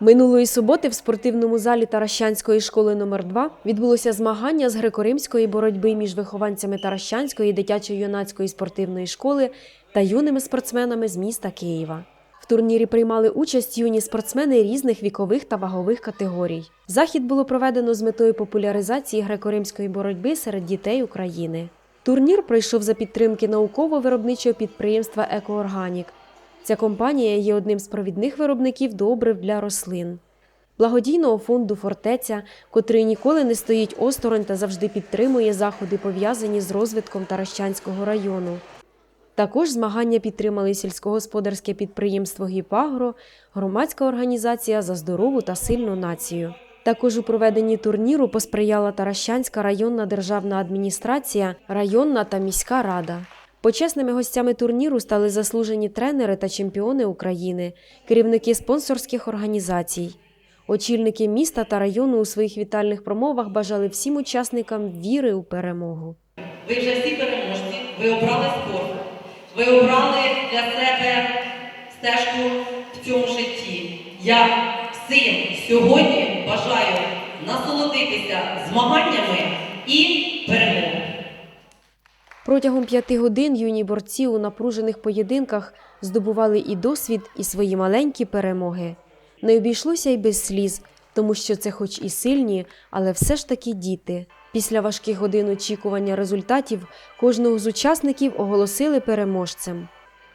Минулої суботи в спортивному залі Таращанської школи номер 2 відбулося змагання з греко-римської боротьби між вихованцями Таращанської дитячо-юнацької спортивної школи та юними спортсменами з міста Києва. В турнірі приймали участь юні спортсмени різних вікових та вагових категорій. Захід було проведено з метою популяризації греко-римської боротьби серед дітей України. Турнір пройшов за підтримки науково-виробничого підприємства Екоорганік. Ця компанія є одним з провідних виробників добрив для рослин. Благодійного фонду Фортеця, котрий ніколи не стоїть осторонь та завжди підтримує заходи, пов'язані з розвитком Таращанського району. Також змагання підтримали сільськогосподарське підприємство Гіпагро, громадська організація за здорову та сильну націю. Також у проведенні турніру посприяла Таращанська районна державна адміністрація, районна та міська рада. Почесними гостями турніру стали заслужені тренери та чемпіони України, керівники спонсорських організацій. Очільники міста та району у своїх вітальних промовах бажали всім учасникам віри у перемогу. Ви вже всі переможці, ви обрали спорт, ви обрали для себе стежку в цьому житті. Я всім сьогодні бажаю насолодитися змаганнями і перемогою. Протягом п'яти годин юні борці у напружених поєдинках здобували і досвід, і свої маленькі перемоги. Не обійшлося й без сліз, тому що це, хоч і сильні, але все ж таки діти. Після важких годин очікування результатів кожного з учасників оголосили переможцем.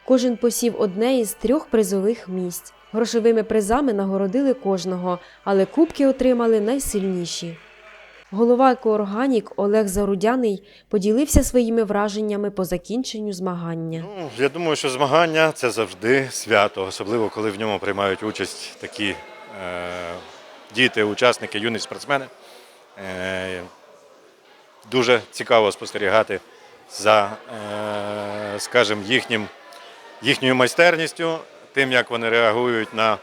Кожен посів одне із трьох призових місць. Грошовими призами нагородили кожного, але кубки отримали найсильніші. Голова екоорганік Олег Зарудяний поділився своїми враженнями по закінченню змагання. Ну, я думаю, що змагання це завжди свято, особливо коли в ньому приймають участь такі е, діти, учасники, юні спортсмени. Е, дуже цікаво спостерігати за, е, скажімо, їхнім, їхньою майстерністю, тим, як вони реагують на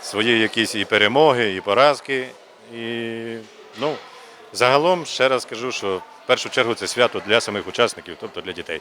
свої якісь і перемоги, і поразки. І, ну, загалом ще раз скажу, що в першу чергу це свято для самих учасників, тобто для дітей.